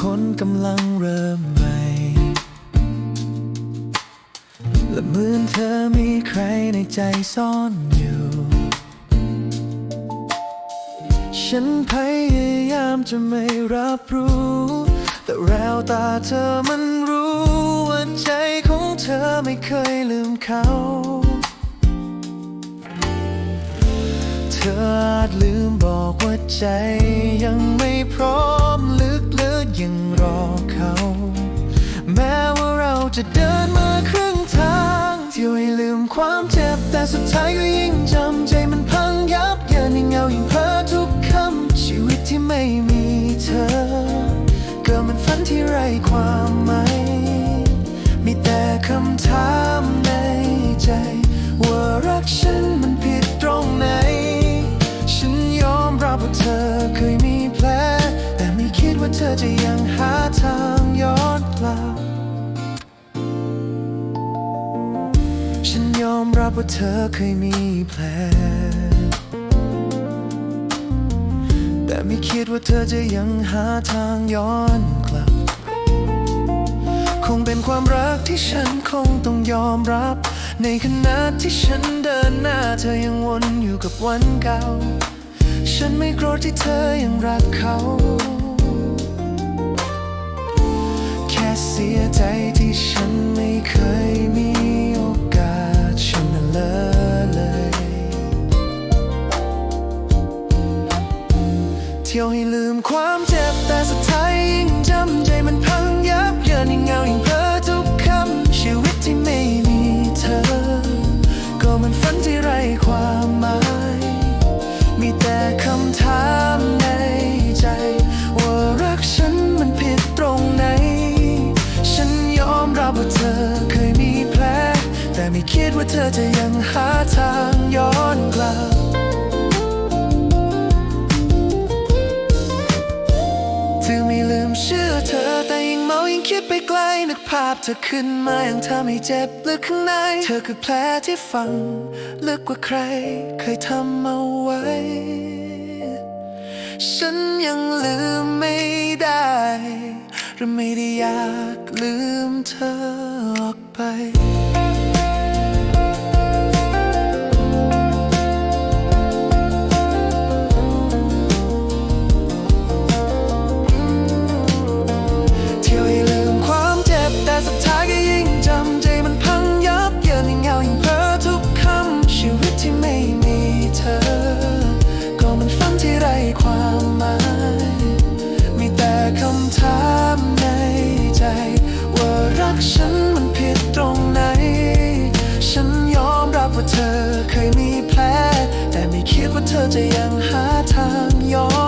คนกำลังเริ่มใหม่ และเหมือนเธอมีใครในใจซ่อนอยู่ ฉันพยายามจะไม่รับรู้ แต่แววตาเธอมันรู้ว่าใจของเธอไม่เคยลืมเขา เธออาจลืมบอกว่าใจยังไม่พร้อม เดินมาครึ่งทางเที่ยวให้ลืมความเจ็บ แต่สุดท้ายก็ยิ่งจำใจมันพังยับเยินยิ่งเงายิ่งเพ้อทุกคำชีวิตที่ไม่มีเธอ เกิดมันฝันที่ไร้ความหมายมีแต่คำถามในใจ ว่ารักฉันมันผิดตรงไหน ฉันยอมรับว่าเธอเคยมีแผลแต่ไม่คิดว่าเธอจะยัง บว่าเธอเคยมีแผล แต่ไม่คิดว่าเธอจะยังหาทางย้อนกลับ คงเป็นความรักที่ฉันคงต้องยอมรับ ในขณะที่ฉันเดินหน้าเธอยังวนอยู่กับวันเก่า ฉันไม่โกรธที่เธอยังรักเขา แค่เสียใจที่ฉันไม่เคย เที่ยวให้ลืมความเจ็บแต่สุดท้ายยิ่งจำใจมันพังยับเยินยิ่งเหงายิ่งเพ้อทุกคำชีวิตที่ไม่มีเธอ ก็มันฝันที่ไร้ความหมาย มีแต่คำถามในใจ ว่ารักฉันมันผิดตรงไหน ฉันยอมรับว่าเธอเคยมีแผลแต่ไม่คิดว่าเธอจะยังหาทางย้อนกลับ กล้นึกภาพเธอขึ้นมาอย่างทำให้เจ็บลึกข้างใน เธอคือแผลที่ฝัง ลึกกว่าใครเคยทำเอาไว้ ฉันยังลืมไม่ได้ หรือไม่ได้อยากลืมเธอออกไป ฉันมันผิดตรงไหน ฉันยอมรับว่าเธอเคยมีแผลแต่ไม่คิดว่าเธอจะยังหาทางยอม